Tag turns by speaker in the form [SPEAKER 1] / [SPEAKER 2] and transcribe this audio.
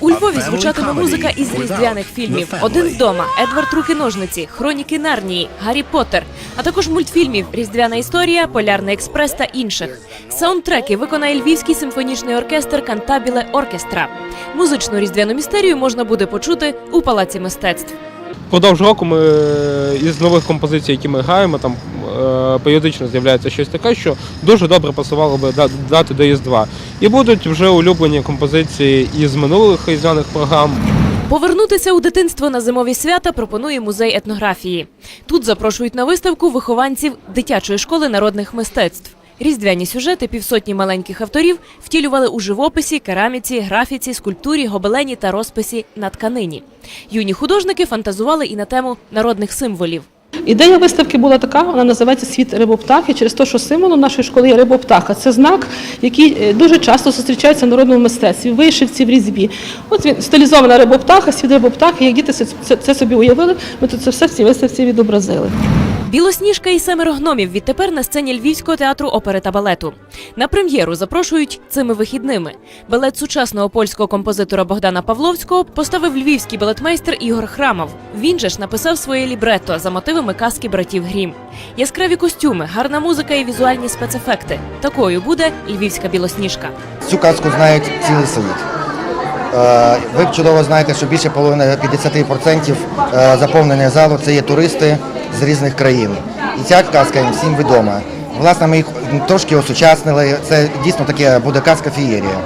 [SPEAKER 1] У Львові звучатиме музика із різдвяних фільмів. Один вдома, Едвард Руки ножниці, Хроніки Нарнії, Гаррі Поттер, а також мультфільмів Різдвяна історія, Полярний експрес та інших. Саундтреки виконає Львівський симфонічний оркестр Кантабіле Оркестра. Музичну різдвяну містерію можна буде почути у палаці мистецтв.
[SPEAKER 2] Впродовж року ми е, із нових композицій, які ми граємо, там періодично з'являється щось таке, що дуже добре пасувало би дати до Різдва. І будуть вже улюблені композиції із минулих різдвяних програм.
[SPEAKER 1] Повернутися у дитинство на зимові свята пропонує музей етнографії. Тут запрошують на виставку вихованців дитячої школи народних мистецтв. Різдвяні сюжети півсотні маленьких авторів втілювали у живописі, кераміці, графіці, скульптурі, гобелені та розписі на тканині. Юні художники фантазували і на тему народних символів.
[SPEAKER 3] Ідея виставки була така, вона називається Світ рибоптахи через те, що символом нашої школи є рибоптаха. Це знак, який е, дуже часто зустрічається в народному мистецтві, вишивці, в різьбі. От він стилізована рибоптаха, світ рибоптахи. Як діти це, собі уявили, ми тут це все в цій виставці відобразили.
[SPEAKER 1] Білосніжка і семеро гномів відтепер на сцені Львівського театру опери та балету. На прем'єру запрошують цими вихідними. Балет сучасного польського композитора Богдана Павловського поставив львівський балетмейстер Ігор Храмов. Він же ж написав своє лібретто за мотивами казки братів Грім. Яскраві костюми, гарна музика і візуальні спецефекти. Такою буде львівська білосніжка.
[SPEAKER 4] Цю казку знають цілий світ. Е, Ви чудово знаєте, що більше половини 50% е, заповнення залу це є туристи з різних країн. І ця казка їм всім відома. Власне, ми їх трошки осучаснили. Це дійсно таке буде казка фієрія.